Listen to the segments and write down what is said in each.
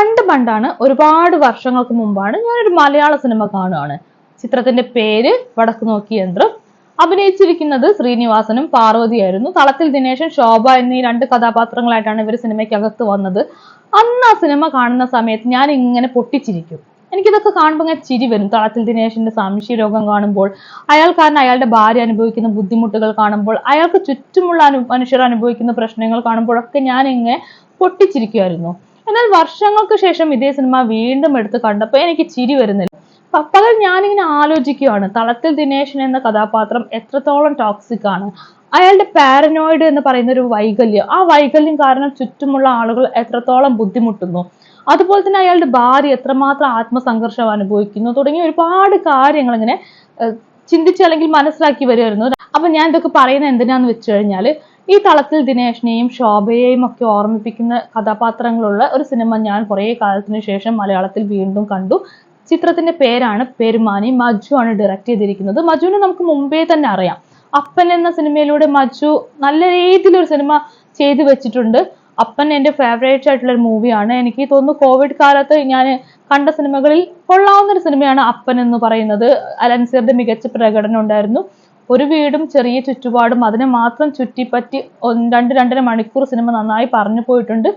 പണ്ട് പണ്ടാണ് ഒരുപാട് വർഷങ്ങൾക്ക് മുമ്പാണ് ഞാനൊരു മലയാള സിനിമ കാണുകയാണ് ചിത്രത്തിന്റെ പേര് വടക്ക് നോക്കി യന്ത്രം. അഭിനയിച്ചിരിക്കുന്നത് ശ്രീനിവാസനും പാർവതിയായിരുന്നു. തളത്തിൽ ദിനേശൻ ശോഭ എന്നീ രണ്ട് കഥാപാത്രങ്ങളായിട്ടാണ് ഇവർ സിനിമയ്ക്കകത്ത് വന്നത്. അന്ന് ആ സിനിമ കാണുന്ന സമയത്ത് ഞാൻ ഇങ്ങനെ പൊട്ടിച്ചിരിക്കും. എനിക്കിതൊക്കെ കാണുമ്പോൾ ഇങ്ങനെ ചിരി വരും. തളത്തിൽ ദിനേശന്റെ സംശയ രോഗം കാണുമ്പോൾ അയാൾ കാരണം അയാളുടെ ഭാര്യ അനുഭവിക്കുന്ന ബുദ്ധിമുട്ടുകൾ കാണുമ്പോൾ അയാൾക്ക് ചുറ്റുമുള്ള അനു മനുഷ്യർ അനുഭവിക്കുന്ന പ്രശ്നങ്ങൾ കാണുമ്പോഴൊക്കെ ഞാൻ ഇങ്ങനെ പൊട്ടിച്ചിരിക്കുമായിരുന്നു എന്നാൽ വർഷങ്ങൾക്ക് ശേഷം ഇതേ സിനിമ വീണ്ടും എടുത്ത് കണ്ടപ്പോൾ എനിക്ക് ചിരി വരുന്നില്ല. പകൽ ഞാനിങ്ങനെ ആലോചിക്കുകയാണ് തളത്തിൽ ദിനേശൻ എന്ന കഥാപാത്രം എത്രത്തോളം ടോക്സിക് ആണ്. അയാളുടെ പാരനോയിഡ് എന്ന് പറയുന്ന ഒരു വൈകല്യം ആ വൈകല്യം കാരണം ചുറ്റുമുള്ള ആളുകൾ എത്രത്തോളം ബുദ്ധിമുട്ടുന്നു. അതുപോലെ തന്നെ അയാളുടെ ഭാര്യ എത്രമാത്രം ആത്മസംഘർഷം അനുഭവിക്കുന്നു തുടങ്ങിയ ഒരുപാട് കാര്യങ്ങൾ ഇങ്ങനെ ചിന്തിച്ച് അല്ലെങ്കിൽ മനസ്സിലാക്കി വരുമായിരുന്നു അപ്പൊ ഞാൻ ഇതൊക്കെ പറയുന്നത് എന്തിനാന്ന് വെച്ച് കഴിഞ്ഞാൽ ഈ തളത്തിൽ ദിനേശിനെയും ശോഭയെയും ഒക്കെ ഓർമ്മിപ്പിക്കുന്ന കഥാപാത്രങ്ങളുള്ള ഒരു സിനിമ ഞാൻ കുറേ കാലത്തിന് ശേഷം മലയാളത്തിൽ വീണ്ടും കണ്ടു. ചിത്രത്തിന്റെ പേരാണ് പെരുമാനി. മജു ആണ് ഡയറക്റ്റ് ചെയ്തിരിക്കുന്നത്. മജുവിനെ നമുക്ക് മുമ്പേ തന്നെ അറിയാം. അപ്പൻ എന്ന സിനിമയിലൂടെ മജു നല്ല രീതിയിലൊരു സിനിമ ചെയ്തു വെച്ചിട്ടുണ്ട്. അപ്പൻ എന്റെ ഫേവറേറ്റ് ആയിട്ടുള്ള ഒരു മൂവിയാണ് എനിക്ക് തോന്നുന്നു കോവിഡ് കാലത്ത് ഞാൻ കണ്ട സിനിമകളിൽ കൊള്ളാവുന്ന ഒരു സിനിമയാണ് അപ്പൻ എന്ന് പറയുന്നത്. അലൻസിയറുടെ മികച്ച പ്രകടനം ഉണ്ടായിരുന്നു. ഒരു വീടും ചെറിയ ചുറ്റുപാടും അതിനെ മാത്രം ചുറ്റിപ്പറ്റി രണ്ട് രണ്ടര മണിക്കൂർ സിനിമ നന്നായി പറഞ്ഞു പോയിട്ടുണ്ട്.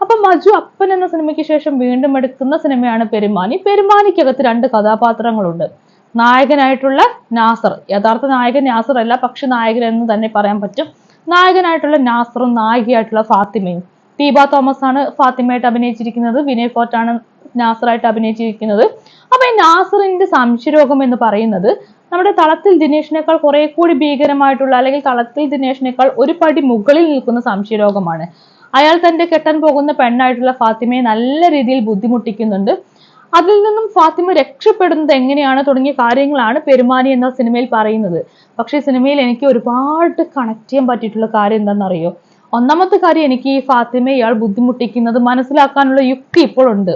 അപ്പൊ മജു അപ്പൻ എന്ന സിനിമയ്ക്ക് ശേഷം വീണ്ടും എടുക്കുന്ന സിനിമയാണ് പെരുമാനി. പെരുമാനിക്കകത്ത് രണ്ട് കഥാപാത്രങ്ങളുണ്ട്. നായകനായിട്ടുള്ള നാസർ യഥാർത്ഥ നായകൻ നാസർ അല്ല പക്ഷെ നായകൻ എന്ന് തന്നെ പറയാൻ പറ്റും. നായകനായിട്ടുള്ള നാസറും നായികയായിട്ടുള്ള ഫാത്തിമയും. ദീപ തോമസ് ആണ് ഫാത്തിമയായിട്ട് അഭിനയിച്ചിരിക്കുന്നത് വിനയ് ഫോർട്ടാണ് നാസറായിട്ട് അഭിനയിച്ചിരിക്കുന്നത്. അപ്പൊ ഈ നാസറിന്റെ സംശയരോഗം എന്ന് പറയുന്നത് നമ്മുടെ തളത്തിൽ ദിനേഷിനേക്കാൾ കുറെ കൂടി ഭീകരമായിട്ടുള്ള അല്ലെങ്കിൽ തളത്തിൽ ദിനേഷിനേക്കാൾ ഒരു പടി മുകളിൽ നിൽക്കുന്ന സംശയരോഗമാണ് അയാൾ തന്റെ കെട്ടാൻ പോകുന്ന പെണ്ണായിട്ടുള്ള ഫാത്തിമയെ നല്ല രീതിയിൽ ബുദ്ധിമുട്ടിക്കുന്നുണ്ട്. അതിൽ നിന്നും ഫാത്തിമ രക്ഷപ്പെടുന്നത് എങ്ങനെയാണ് തുടങ്ങിയ കാര്യങ്ങളാണ് പെരുമാനി എന്ന സിനിമയിൽ പറയുന്നത്. പക്ഷേ സിനിമയിൽ എനിക്ക് ഒരുപാട് കണക്ട് ചെയ്യാൻ പറ്റിയിട്ടുള്ള കാര്യം എന്താണെന്നറിയോ? ഒന്നാമത്തെ കാര്യം എനിക്ക് ഈ ഫാത്തിമ ഇയാൾ ബുദ്ധിമുട്ടിക്കുന്നത് മനസ്സിലാക്കാനുള്ള യുക്തി ഇപ്പോഴുണ്ട്.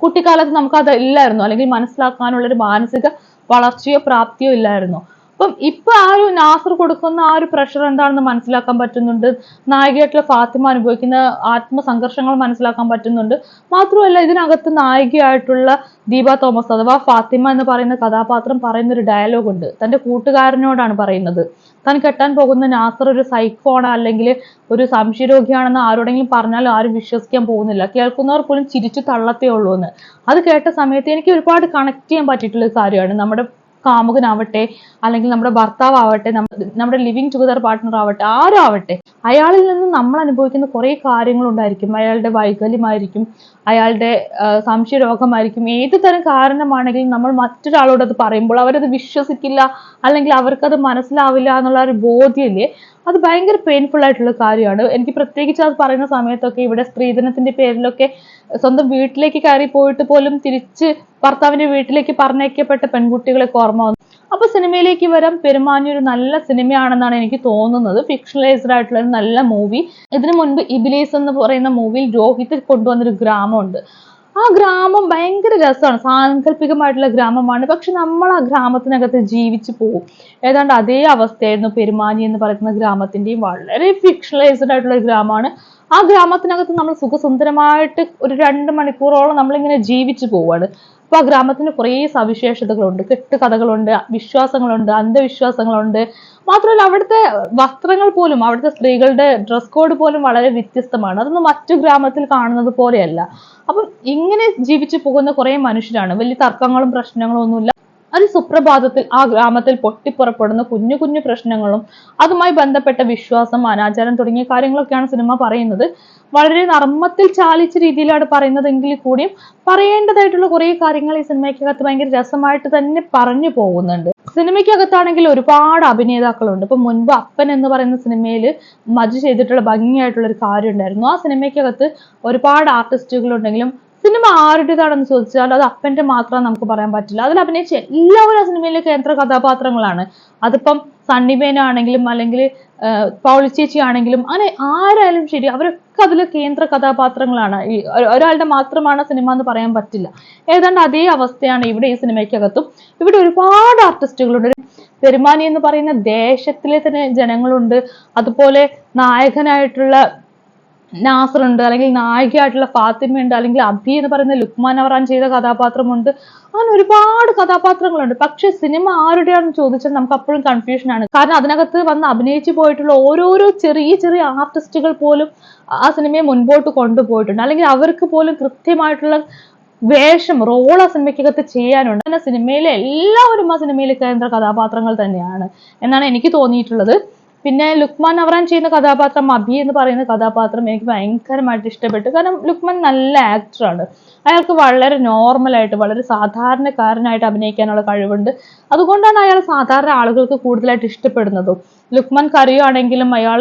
കുട്ടിക്കാലത്ത് നമുക്ക് അത് ഇല്ലായിരുന്നു അല്ലെങ്കിൽ മനസ്സിലാക്കാനുള്ള ഒരു മാനസിക വളർച്ചയോ പ്രാപ്തിയോ ഇല്ലായിരുന്നു. അപ്പം ഇപ്പൊ ആ ഒരു നാസർ കൊടുക്കുന്ന ആ ഒരു പ്രഷർ എന്താണെന്ന് മനസ്സിലാക്കാൻ പറ്റുന്നുണ്ട്? നായികയായിട്ടുള്ള ഫാത്തിമ അനുഭവിക്കുന്ന ആത്മസംഘർഷങ്ങൾ മനസ്സിലാക്കാൻ പറ്റുന്നുണ്ട്. മാത്രമല്ല ഇതിനകത്ത് നായികയായിട്ടുള്ള ദീപ തോമസ് അഥവാ ഫാത്തിമ എന്ന് പറയുന്ന കഥാപാത്രം പറയുന്ന ഒരു ഡയലോഗ് ഉണ്ട്. തന്റെ കൂട്ടുകാരനോടാണ് പറയുന്നത്. താൻ കെട്ടാൻ പോകുന്ന നാസർ ഒരു സൈക്കോ ആണ് അല്ലെങ്കിൽ ഒരു സംശയരോഗിയാണെന്ന് ആരോടെങ്കിലും പറഞ്ഞാൽ ആരും വിശ്വസിക്കാൻ പോകുന്നില്ല. കേൾക്കുന്നവർ പോലും ചിരിച്ചു തള്ളത്തേ ഉള്ളൂ എന്ന് അത് കേട്ട സമയത്ത് എനിക്ക് ഒരുപാട് കണക്ട് ചെയ്യാൻ പറ്റിയിട്ടുള്ള കാര്യമാണ്. നമ്മുടെ കാമുകനാവട്ടെ അല്ലെങ്കിൽ നമ്മുടെ ഭർത്താവ് ആവട്ടെ നമ്മ- നമ്മുടെ ലിവിങ് ടുഗദർ പാർട്ട്ണർ ആവട്ടെ ആരും ആവട്ടെ അയാളിൽ നിന്ന് നമ്മൾ അനുഭവിക്കുന്ന കുറേ കാര്യങ്ങളുണ്ടായിരിക്കും. അയാളുടെ വൈകല്യമായിരിക്കും അയാളുടെ സംശയ രോഗമായിരിക്കും ഏത് തരം കാരണമാണെങ്കിലും നമ്മൾ മറ്റൊരാളോട് അത് പറയുമ്പോൾ അവരത് വിശ്വസിക്കില്ല അല്ലെങ്കിൽ അവർക്കത് മനസ്സിലാവില്ല എന്നുള്ള ഒരു ബോധ്യല്ലേ അത് ഭയങ്കര പെയിൻഫുൾ ആയിട്ടുള്ള കാര്യമാണ്. എനിക്ക് പ്രത്യേകിച്ച് അത് പറയുന്ന സമയത്തൊക്കെ ഇവിടെ സ്ത്രീധനത്തിന്റെ പേരിലൊക്കെ സ്വന്തം വീട്ടിലേക്ക് കയറി പോയിട്ട് പോലും തിരിച്ച് ഭർത്താവിന്റെ വീട്ടിലേക്ക് പറഞ്ഞയക്കപ്പെട്ട പെൺകുട്ടികളൊക്കെ ഓർമ്മ വന്നു. അപ്പൊ സിനിമയിലേക്ക് വരാൻ പെരുമാനി ഒരു നല്ല സിനിമയാണെന്നാണ് എനിക്ക് തോന്നുന്നത്. ഫിക്ഷണലൈസ്ഡ് ആയിട്ടുള്ള ഒരു നല്ല മൂവി ഇതിനു മുൻപ് ഇബിലീസ് എന്ന് പറയുന്ന മൂവിയിൽ രോഹിത് കൊണ്ടുവന്നൊരു ഗ്രാമമുണ്ട്. ആ ഗ്രാമം ഭയങ്കര രസമാണ്. സാങ്കല്പികമായിട്ടുള്ള ഗ്രാമമാണ്. പക്ഷെ നമ്മൾ ആ ഗ്രാമത്തിനകത്ത് ജീവിച്ചു പോകും. ഏതാണ്ട് അതേ അവസ്ഥയായിരുന്നു പെരുമാനി എന്ന് പറയുന്ന ഗ്രാമത്തിന്റെയും വളരെ ഫിക്ഷണലൈസ്ഡ് ആയിട്ടുള്ള ഒരു ഗ്രാമമാണ്. ആ ഗ്രാമത്തിനകത്ത് നമ്മൾ സുഖസുന്ദരമായിട്ട് ഒരു രണ്ട് മണിക്കൂറോളം നമ്മളിങ്ങനെ ജീവിച്ചു പോവാണ്. അപ്പൊ ആ ഗ്രാമത്തിന് കുറേ സവിശേഷതകളുണ്ട്. കെട്ടുകഥകളുണ്ട് വിശ്വാസങ്ങളുണ്ട് അന്ധവിശ്വാസങ്ങളുണ്ട്. മാത്രമല്ല അവിടുത്തെ വസ്ത്രങ്ങൾ പോലും അവിടുത്തെ സ്ത്രീകളുടെ ഡ്രസ് കോഡ് പോലും വളരെ വ്യത്യസ്തമാണ്. അതൊന്നും മറ്റു ഗ്രാമത്തിൽ കാണുന്നത് പോലെയല്ല. അപ്പം ഇങ്ങനെ ജീവിച്ചു പോകുന്ന കുറേ മനുഷ്യരാണ്. വലിയ തർക്കങ്ങളും പ്രശ്നങ്ങളും ഒന്നുമില്ല. അത് സുപ്രഭാതത്തിൽ ആ ഗ്രാമത്തിൽ പൊട്ടിപ്പുറപ്പെടുന്ന കുഞ്ഞു കുഞ്ഞു പ്രശ്നങ്ങളും അതുമായി ബന്ധപ്പെട്ട വിശ്വാസം അനാചാരം തുടങ്ങിയ കാര്യങ്ങളൊക്കെയാണ് സിനിമ പറയുന്നത്. വളരെ നർമ്മത്തിൽ ചാലിച്ച രീതിയിലാണ് പറയുന്നതെങ്കിൽ കൂടിയും പറയേണ്ടതായിട്ടുള്ള കുറേ കാര്യങ്ങൾ ഈ സിനിമയ്ക്കകത്ത് ഭയങ്കര രസമായിട്ട് തന്നെ പറഞ്ഞു പോകുന്നുണ്ട്. സിനിമയ്ക്കകത്താണെങ്കിൽ ഒരുപാട് അഭിനേതാക്കളുണ്ട്. ഇപ്പൊ മുൻപ് അപ്പൻ എന്ന് പറയുന്ന സിനിമയിൽ മജു ചെയ്തിട്ടുള്ള ഭംഗിയായിട്ടുള്ള ഒരു കാര്യം ഉണ്ടായിരുന്നു ആ സിനിമയ്ക്കകത്ത് ഒരുപാട് ആർട്ടിസ്റ്റുകൾ ഉണ്ടെങ്കിലും സിനിമ ആരുടേതാണെന്ന് ചോദിച്ചാൽ അത് അപ്പന്റെ മാത്രം നമുക്ക് പറയാൻ പറ്റില്ല. അതിൽ അഭിനയിച്ച എല്ലാവരും ആ സിനിമയിലെ കേന്ദ്ര കഥാപാത്രങ്ങളാണ്. അതിപ്പം സണ്ണിമേനാണെങ്കിലും അല്ലെങ്കിൽ പൗളിച്ചേച്ചി ആണെങ്കിലും അങ്ങനെ ആരായാലും ശരി അവരൊക്കെ അതിൽ കേന്ദ്ര കഥാപാത്രങ്ങളാണ്. ഈ ഒരാളുടെ മാത്രമാണ് സിനിമ എന്ന് പറയാൻ പറ്റില്ല. ഏതാണ്ട് അതേ അവസ്ഥയാണ് ഇവിടെ ഈ സിനിമയ്ക്കകത്തും. ഇവിടെ ഒരുപാട് ആർട്ടിസ്റ്റുകളുണ്ട്. പെരുമാനി എന്ന് പറയുന്ന ദേശത്തിലെ തന്നെ ജനങ്ങളുണ്ട്. അതുപോലെ നായകനായിട്ടുള്ള നാസർ ഉണ്ട് അല്ലെങ്കിൽ നായികയായിട്ടുള്ള ഫാത്തിമ ഉണ്ട് അല്ലെങ്കിൽ അബി എന്ന് പറയുന്ന ലുക്മാൻ അവറാൻ ചെയ്ത കഥാപാത്രമുണ്ട്. അങ്ങനെ ഒരുപാട് കഥാപാത്രങ്ങളുണ്ട്. പക്ഷെ സിനിമ ആരുടെയാണെന്ന് ചോദിച്ചാൽ നമുക്ക് അപ്പോഴും കൺഫ്യൂഷനാണ് കാരണം അതിനകത്ത് വന്ന് അഭിനയിച്ചു പോയിട്ടുള്ള ഓരോരോ ചെറിയ ചെറിയ ആർട്ടിസ്റ്റുകൾ പോലും ആ സിനിമയെ മുൻപോട്ട് കൊണ്ടുപോയിട്ടുണ്ട്. അല്ലെങ്കിൽ അവർക്ക് പോലും കൃത്യമായിട്ടുള്ള വേഷം റോൾ ആ സിനിമയ്ക്കകത്ത് ചെയ്യാനുണ്ട്. അങ്ങനെ സിനിമയിലെ എല്ലാവരും ആ സിനിമയിലെ കേന്ദ്ര കഥാപാത്രങ്ങൾ തന്നെയാണ് എന്നാണ് എനിക്ക് തോന്നിയിട്ടുള്ളത്. പിന്നെ ലുക്മാൻ അവറാൻ ചെയ്യുന്ന കഥാപാത്രം അബി എന്ന് പറയുന്ന കഥാപാത്രം എനിക്ക് ഭയങ്കരമായിട്ട് ഇഷ്ടപ്പെട്ടു. കാരണം ലുക്മാൻ നല്ല ആക്ടറാണ് അയാൾക്ക് വളരെ നോർമലായിട്ട് വളരെ സാധാരണക്കാരനായിട്ട് അഭിനയിക്കാനുള്ള കഴിവുണ്ട്. അതുകൊണ്ടാണ് അയാൾ സാധാരണ ആളുകൾക്ക് കൂടുതലായിട്ട് ഇഷ്ടപ്പെടുന്നതും. ലുക്മാൻ കരയുകയാണെങ്കിലും അയാൾ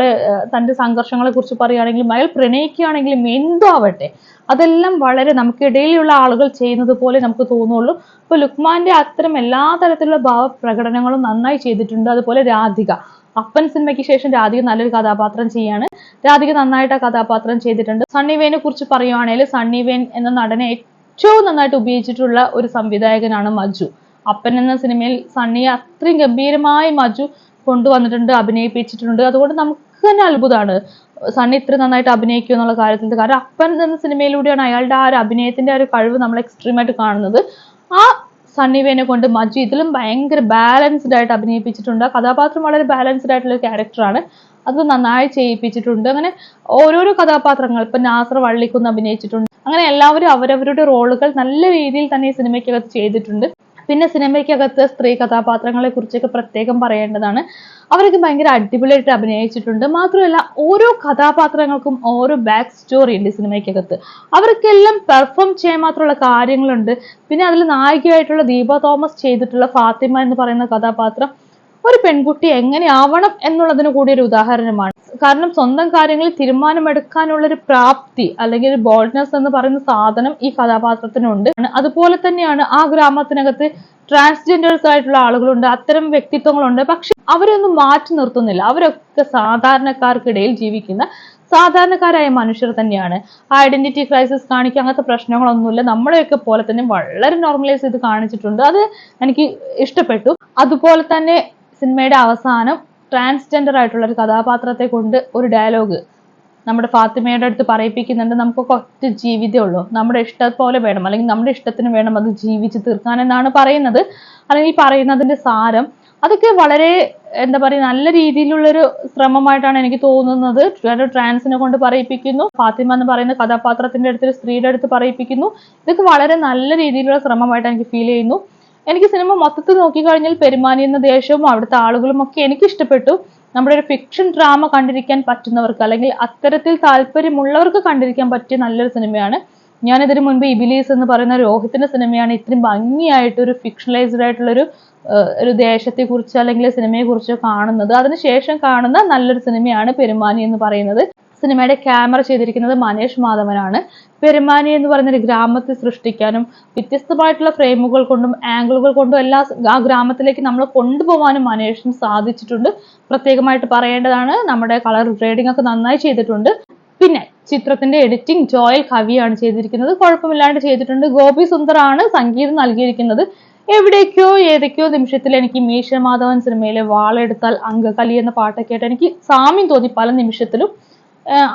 തന്റെ സംഘർഷങ്ങളെ കുറിച്ച് പറയുകയാണെങ്കിലും അയാൾ പ്രണയിക്കുകയാണെങ്കിലും എന്തോ ആവട്ടെ അതെല്ലാം വളരെ നമുക്കിടയിലുള്ള ആളുകൾ ചെയ്യുന്നത് പോലെ നമുക്ക് തോന്നുള്ളൂ. അപ്പോൾ ലുക്മാന്റെ അത്തരം എല്ലാ തരത്തിലുള്ള ഭാവ പ്രകടനങ്ങളും നന്നായി ചെയ്തിട്ടുണ്ട്. അതുപോലെ രാധിക. അപ്പൻ സിനിമയ്ക്ക് ശേഷം രാധിക നല്ലൊരു കഥാപാത്രം ചെയ്യാണ്. രാധിക നന്നായിട്ട് ആ കഥാപാത്രം ചെയ്തിട്ടുണ്ട്. സണ്ണി വേനെ കുറിച്ച് പറയുവാണെങ്കിൽ സണ്ണി വേൻ എന്ന നടനെ ഏറ്റവും നന്നായിട്ട് ഉപയോഗിച്ചിട്ടുള്ള ഒരു സംവിധായകനാണ് മജു അപ്പൻ എന്ന സിനിമയിൽ സണ്ണിയെ അത്രയും ഗംഭീരമായി മജു കൊണ്ടുവന്നിട്ടുണ്ട് അഭിനയിപ്പിച്ചിട്ടുണ്ട്. അതുകൊണ്ട് നമുക്ക് തന്നെ അത്ഭുതമാണ് സണ്ണി ഇത്ര നന്നായിട്ട് അഭിനയിക്കും എന്നുള്ള കാര്യത്തിൽ കാരണം അപ്പൻ എന്ന സിനിമയിലൂടെയാണ് അയാളുടെ ആ ഒരു അഭിനയത്തിന്റെ ആ ഒരു കഴിവ് നമ്മൾ എക്സ്ട്രീമായിട്ട് കാണുന്നത്. ആ സണ്ണിവേനെ കൊണ്ട് മജീദിലും ഭയങ്കര ബാലൻസ്ഡ് ആയിട്ട് അഭിനയിപ്പിച്ചിട്ടുണ്ട്. കഥാപാത്രം വളരെ ബാലൻസ്ഡ് ആയിട്ടുള്ള ഒരു ക്യാരക്ടറാണ് അത് നന്നായി ചെയ്യിപ്പിച്ചിട്ടുണ്ട്. അങ്ങനെ ഓരോരോ കഥാപാത്രങ്ങൾ ഇപ്പൊ നാസർ വള്ളിക്കുന്ന് അഭിനയിച്ചിട്ടുണ്ട്. അങ്ങനെ എല്ലാവരും അവരവരുടെ റോളുകൾ നല്ല രീതിയിൽ തന്നെ ഈ സിനിമയ്ക്കകത്ത് ചെയ്തിട്ടുണ്ട്. പിന്നെ സിനിമയ്ക്കകത്ത് സ്ത്രീ കഥാപാത്രങ്ങളെ കുറിച്ചൊക്കെ പ്രത്യേകം പറയേണ്ടതാണ്. അവരൊക്കെ ഭയങ്കര അടിപൊളിയായിട്ട് അഭിനയിച്ചിട്ടുണ്ട്. മാത്രമല്ല ഓരോ കഥാപാത്രങ്ങൾക്കും ഓരോ ബാക്ക് സ്റ്റോറി ഉണ്ട് സിനിമയ്ക്കകത്ത്. അവർക്കെല്ലാം പെർഫോം ചെയ്യാൻ മാത്രമുള്ള കാര്യങ്ങളുണ്ട്. പിന്നെ അതിൽ നായികയായിട്ടുള്ള ദീപ തോമസ് ചെയ്തിട്ടുള്ള ഫാത്തിമ എന്ന് പറയുന്ന കഥാപാത്രം ഒരു പെൺകുട്ടി എങ്ങനെയാവണം എന്നുള്ളതിന് കൂടി ഒരു ഉദാഹരണമാണ്. കാരണം സ്വന്തം കാര്യങ്ങളിൽ തീരുമാനമെടുക്കാനുള്ള ഒരു പ്രാപ്തി അല്ലെങ്കിൽ ഒരു ബോൾഡ്നെസ് എന്ന് പറയുന്ന സാധനം ഈ കഥാപാത്രത്തിനുണ്ട്. അതുപോലെ തന്നെയാണ് ആ ഗ്രാമത്തിനകത്ത് ട്രാൻസ്ജെൻഡേഴ്സ് ആയിട്ടുള്ള ആളുകളുണ്ട് അത്തരം വ്യക്തിത്വങ്ങളുണ്ട്. പക്ഷെ അവരൊന്നും മാറ്റി നിർത്തുന്നില്ല. അവരൊക്കെ സാധാരണക്കാർക്കിടയിൽ ജീവിക്കുന്ന സാധാരണക്കാരായ മനുഷ്യർ തന്നെയാണ്. ഐഡന്റിറ്റി ക്രൈസിസ് കാണിക്കുക അങ്ങനത്തെ പ്രശ്നങ്ങളൊന്നുമില്ല. നമ്മളെയൊക്കെ പോലെ തന്നെ വളരെ നോർമലൈസ് ചെയ്ത് കാണിച്ചിട്ടുണ്ട്. അത് എനിക്ക് ഇഷ്ടപ്പെട്ടു. അതുപോലെ തന്നെ സിനിമയുടെ അവസാനം ട്രാൻസ്ജെൻഡർ ആയിട്ടുള്ള ഒരു കഥാപാത്രത്തെ കൊണ്ട് ഒരു ഡയലോഗ് നമ്മുടെ ഫാത്തിമയുടെ അടുത്ത് പറയിപ്പിക്കുന്നുണ്ട്. നമുക്കൊക്കെ ഒറ്റ ജീവിതമേ ഉള്ളൂ. നമ്മുടെ ഇഷ്ടം പോലെ വേണം. അല്ലെങ്കിൽ നമ്മുടെ ഇഷ്ടത്തിന് വേണം അത് ജീവിച്ച് തീർക്കാൻ എന്നാണ് പറയുന്നത്. അല്ലെങ്കിൽ പറയുന്നതിന്റെ സാരം അതൊക്കെ വളരെ എന്താ പറയുക നല്ല രീതിയിലുള്ളൊരു ശ്രമമായിട്ടാണ് എനിക്ക് തോന്നുന്നത്. ട്രാൻസിനെ കൊണ്ട് പറയിപ്പിക്കുന്നു. ഫാത്തിമ എന്ന് പറയുന്ന കഥാപാത്രത്തിന്റെ അടുത്ത് ഒരു സ്ത്രീയുടെ അടുത്ത് പറയിപ്പിക്കുന്നു. ഇതൊക്കെ വളരെ നല്ല രീതിയിലുള്ള ശ്രമമായിട്ട് എനിക്ക് ഫീൽ ചെയ്യുന്നു. എനിക്ക് സിനിമ മൊത്തത്തിൽ നോക്കിക്കഴിഞ്ഞാൽ പെരുമാനി എന്ന ദേശവും അവിടുത്തെ ആളുകളും ഒക്കെ എനിക്ക് ഇഷ്ടപ്പെട്ടു നമ്മുടെ ഒരു ഫിക്ഷൻ ഡ്രാമ കണ്ടിരിക്കാൻ പറ്റുന്നവർക്ക് അല്ലെങ്കിൽ അത്തരത്തിൽ താല്പര്യമുള്ളവർക്ക് കണ്ടിരിക്കാൻ പറ്റിയ നല്ലൊരു സിനിമയാണ് ഞാൻ ഇതിനു മുൻപ് ഇബിലീസ് എന്ന് പറയുന്ന രോഹിത്തിന്റെ സിനിമയാണ് ഇത്രയും ഭംഗിയായിട്ട് ഒരു ഫിക്ഷണലൈസ്ഡ് ആയിട്ടുള്ളൊരു ഒരു ദേശത്തെ കുറിച്ച് അല്ലെങ്കിൽ സിനിമയെ കുറിച്ച് കാണുന്നത്. അതിനുശേഷം കാണുന്ന നല്ലൊരു സിനിമയാണ് പെരുമാനി എന്ന് പറയുന്നത്. സിനിമയുടെ ക്യാമറ ചെയ്തിരിക്കുന്നത് മനേഷ് മാധവനാണ്. പെരുമാനി എന്ന് പറയുന്ന ഒരു ഗ്രാമത്തെ സൃഷ്ടിക്കാനും വ്യത്യസ്തമായിട്ടുള്ള ഫ്രെയിമുകൾ കൊണ്ടും ആംഗിളുകൾ കൊണ്ടും എല്ലാ ആ ഗ്രാമത്തിലേക്ക് നമ്മൾ കൊണ്ടുപോകാനും മനേഷിന് സാധിച്ചിട്ടുണ്ട്. പ്രത്യേകമായിട്ട് പറയേണ്ടതാണ് നമ്മുടെ കളർ ഗ്രേഡിംഗ് ഒക്കെ നന്നായി ചെയ്തിട്ടുണ്ട്. പിന്നെ ചിത്രത്തിന്റെ എഡിറ്റിംഗ് ജോയൽ കവിയാണ് ചെയ്തിരിക്കുന്നത്. കുഴപ്പമില്ലാണ്ട് ചെയ്തിട്ടുണ്ട്. ഗോപി സുന്ദറാണ് സംഗീതം നൽകിയിരിക്കുന്നത്. എവിടേക്കോ ഏതൊക്കെയോ നിമിഷത്തിൽ എനിക്ക് മീശ മാധവൻ സിനിമയിലെ വാളെടുത്താൽ അങ്കകലി എന്ന പാട്ടൊക്കെ ആയിട്ട് എനിക്ക് സാമ്യം തോന്നി പല നിമിഷത്തിലും.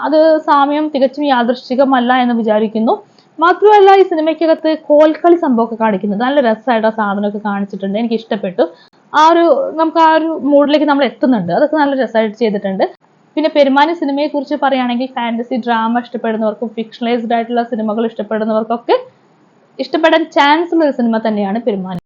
അത് സാമ്യം തികച്ചും യാദൃശ്ചികമല്ല എന്ന് വിചാരിക്കുന്നു. മാത്രമല്ല ഈ സിനിമയ്ക്കകത്ത് കോൽക്കളി സംഭവമൊക്കെ കാണിക്കുന്നത് നല്ല രസമായിട്ട് ആ സാധനമൊക്കെ കാണിച്ചിട്ടുണ്ട്. എനിക്ക് ഇഷ്ടപ്പെട്ടു. ആ ഒരു നമുക്ക് ആ ഒരു മൂഡിലേക്ക് നമ്മൾ എത്തുന്നുണ്ട്. അതൊക്കെ നല്ല രസമായിട്ട് ചെയ്തിട്ടുണ്ട്. പിന്നെ പെരുമാനി സിനിമയെ കുറിച്ച് പറയുകയാണെങ്കിൽ ഫാന്റസി ഡ്രാമ ഇഷ്ടപ്പെടുന്നവർക്കും ഫിക്ഷണലൈസ്ഡ് ആയിട്ടുള്ള സിനിമകൾ ഇഷ്ടപ്പെടുന്നവർക്കൊക്കെ ഇഷ്ടപ്പെടാൻ ചാൻസ് ഉള്ള ഒരു സിനിമ തന്നെയാണ് പെരുമാനി.